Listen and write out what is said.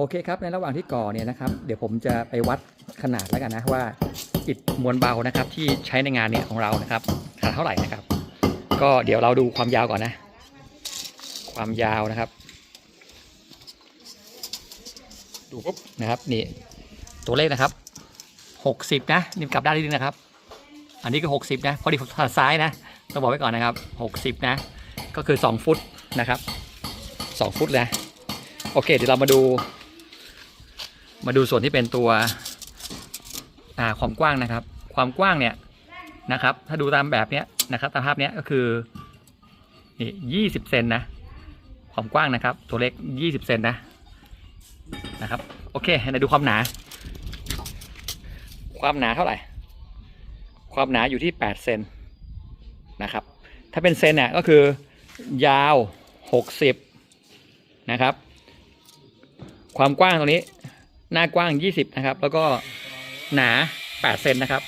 โอเคครับในระหว่างที่ก่อเนี่ยนะครับเดี๋ยวผมจะไปวัดขนาดแล้วกันนะว่าอิฐมวลเบานะครับที่ใช้ในงานเนี่ยของเรานะครับขนาดเท่าไหร่นะครับ ก็เดี๋ยวเราดูความยาวก่อนนะ ความยาวนะครับ ดูปุ๊บนะครับนี่ตัวเลขนะครับหกสิบนะนี่กลับด้านนิดนึงนะครับ อันนี้ก็หกสิบนะ พอดีผมถนัดซ้ายนะต้องบอกไว้ก่อนนะครับหกสิบนะ ก็คือสองฟุตนะครับสองฟุตนะโอเคเดี๋ยวเรามาดู มาดูส่วนที่เป็นตัวความกว้างนะครับ ความกว้างเนี่ยนะครับ ถ้าดูตามแบบเนี้ยนะครับตามภาพเนี้ยก็คือนี่ยี่สิบเซนนะ ความกว้างนะครับ ตัวเล็กยี่สิบเซนนะนะครับ โอเคเดี๋ยวดูความหนา ความหนาเท่าไหร่ ความหนาอยู่ที่แปดเซนนะครับ ถ้าเป็นเซนเนี่ยก็คือยาวหกสิบนะครับ ความกว้างตรงนี้ หน้ากว้าง 20 นะครับ แล้วก็หนา 8 เซนนะครับ